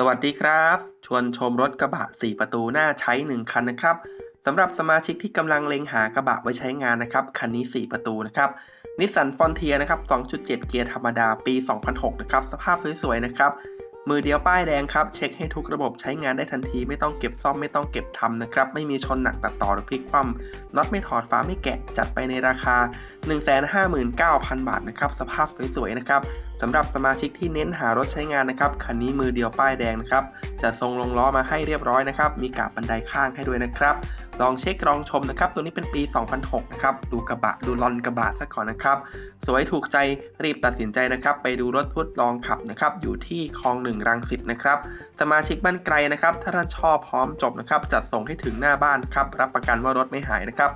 สวัสดีครับ ชวนชมรถกระบะ 4 ประตูหน่าใช้ 1 คันนะครับสำหรับสมาชิกที่กำลังเล็งหากระบะไว้ใช้งานนะครับ คันนี้ 4 ประตูนะครับนิสสันฟอนเทียนะครับ 2.7 เกียร์ธรรมดาปี 2006 นะครับ สภาพสวย ๆ นะครับ มือเดียวป้ายแดงครับ เช็คให้ทุกระบบใช้งานได้ทันที ไม่ต้องเก็บซ่อมไม่ต้องเก็บทำนะครับ ไม่มีชนหนักตัดต่อหรือพลิกคว่ำน็อตไม่ถอดฝาไม่แกะ จัดไปในราคา 159,000 บาทนะครับ สภาพสวย ๆ นะครับสำหรับสมาชิกที่เน้นหารถใช้งานนะครับคันนี้มือเดียวป้ายแดงนะครับจะทรงลงล้อมาให้เรียบร้อยนะครับ มีกาบบันไดข้างให้ด้วยนะครับ ลองเช็คลองชมนะครับ ตัวนี้เป็นปี 2006 นะครับ ดูกระบะดูลอนกระบะซะก่อนนะครับ สวยถูกใจรีบตัดสินใจนะครับ ไปดูรถทดลองขับนะครับ อยู่ที่คลองหนึ่งรังสิตนะครับ สมาชิกบ้านไกลนะครับ ถ้าท่านชอบพร้อมจบนะครับจัดส่งให้ถึงหน้าบ้านครับรับประกันว่ารถไม่หายนะครับ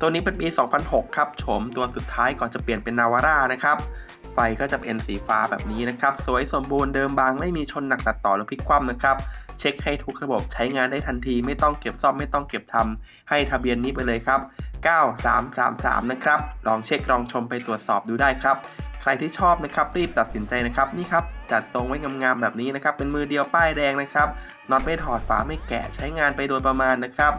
ตัวนี้เป็นปี 2006 ครับโฉมตัวสุดท้ายก่อนจะเปลี่ยนเป็นนาวาร่านะครับ ไฟก็จะเป็นสีฟ้าแบบนี้นะครับ สวยสมบูรณ์เดิมบางไม่มีชนหนักตัดต่อหรือพลิกคว่ำนะครับ เช็คให้ทุกระบบใช้งานได้ทันทีไม่ต้องเก็บซ่อมไม่ต้องเก็บทำให้ทะเบียนนี้ไปเลยครับ 9333 นะครับ ลองเช็คลองชมไปตรวจสอบดูได้ครับ ใครที่ชอบนะครับรีบตัดสินใจนะครับนี่ครับจัดทรงไว้งามๆแบบนี้นะครับเป็นมือเดียวป้ายแดงนะครับน็อตไม่ถอดฝาไม่แกะใช้งานไปโดยประมาณนะครับ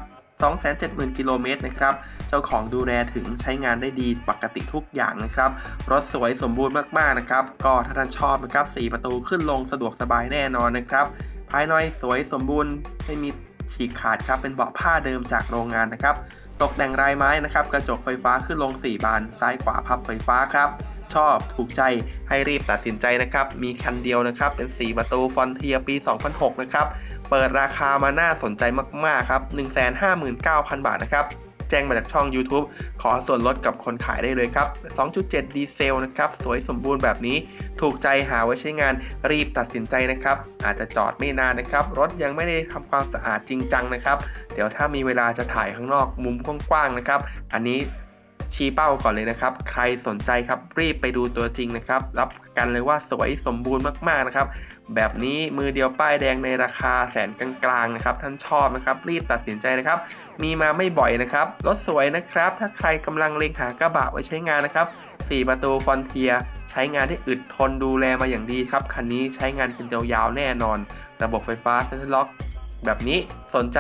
270,000 กิโลเมตรนะครับ เจ้าของดูแลถึงใช้งานได้ดีปกติทุกอย่างนะครับ รถสวยสมบูรณ์มากๆนะครับ ก็ถ้าท่านชอบนะครับ 4 ประตูขึ้นลงสะดวกสบายแน่นอนนะครับ ภายในสวยสมบูรณ์ไม่มีฉีกขาดครับ เป็นเบาะผ้าเดิมจากโรงงานนะครับ ตกแต่งลายไม้นะครับ กระจกไฟฟ้าขึ้นลง 4 บาน ซ้ายขวาพับไฟฟ้าครับชอบถูกใจให้รีบตัดสินใจนะครับ มีคันเดียวนะครับ เป็น 4 ประตูฟอนเทียปี 2006 นะครับ เปิดราคามาน่าสนใจมาก ๆ ครับ 159,000 บาทนะครับ แจ้งมาจากช่อง YouTube ขอส่วนลดกับคนขายได้เลยครับ 2.7 ดีเซลนะครับ สวยสมบูรณ์แบบนี้ ถูกใจหาไว้ใช้งานรีบตัดสินใจนะครับ อาจจะจอดไม่นานนะครับ รถยังไม่ได้ทำความสะอาดจริงจังนะครับ เดี๋ยวถ้ามีเวลาจะถ่ายข้างนอกมุมกว้างๆนะครับ อันนี้ ชี้เป้าก่อนเลยนะครับ ใครสนใจครับรีบไปดูตัวจริงนะครับ รับกันเลยว่าสวยสมบูรณ์มากๆนะครับ แบบนี้มือเดียวป้ายแดงในราคาแสนกลางๆนะครับ ท่านชอบนะครับ รีบตัดสินใจนะครับ มีมาไม่บ่อยนะครับรถสวยนะครับ ถ้าใครกำลังเล็งหากระบะไว้ใช้งานนะครับ4ประตูฟอนเทียใช้งานได้อึดทนดูแลมาอย่างดีครับคันนี้ใช้งานเป็นยาวๆแน่นอน ระบบไฟฟ้าเซ็นทรัลล็อก แบบนี้สนใจ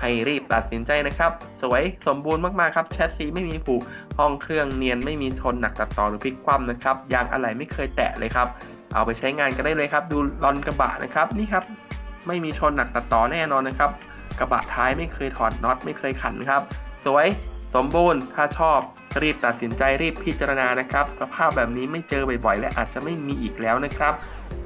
ให้รีบตัดสินใจนะครับ สวยสมบูรณ์มากๆครับแชสซีไม่มีผุห้องเครื่องเนียนไม่มีชนหนักตัดต่อหรือพลิกคว่ำนะครับยางอะไหล่ไม่เคยแตะเลยครับ เอาไปใช้งานกันได้เลยครับ ดูลอนกระบะนะครับนี่ครับไม่มีชนหนักตัดต่อแน่นอนนะครับ กระบะท้ายไม่เคยถอดน็อตไม่เคยขันครับ สวย สมบูรณ์ ถ้าชอบรีบตัดสินใจรีบพิจารณานะครับสภาพแบบนี้ไม่เจอบ่อยๆ และอาจจะไม่มีอีกแล้วนะครับ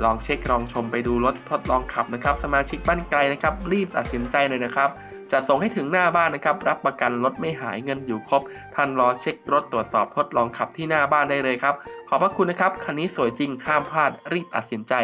ลองเช็คลองชมไปดูรถทดลองขับนะครับ สมาชิกบ้านไกลนะครับ รีบตัดสินใจเลยนะครับจะส่งให้ถึงหน้าบ้านนะครับ รับประกันรถไม่หายเงินอยู่ครบ ท่านรอเช็ครถตรวจสอบทดลองขับที่หน้าบ้านได้เลยครับ ขอบพระคุณนะครับ คันนี้สวยจริงห้ามพลาดรีบตัดสินใจ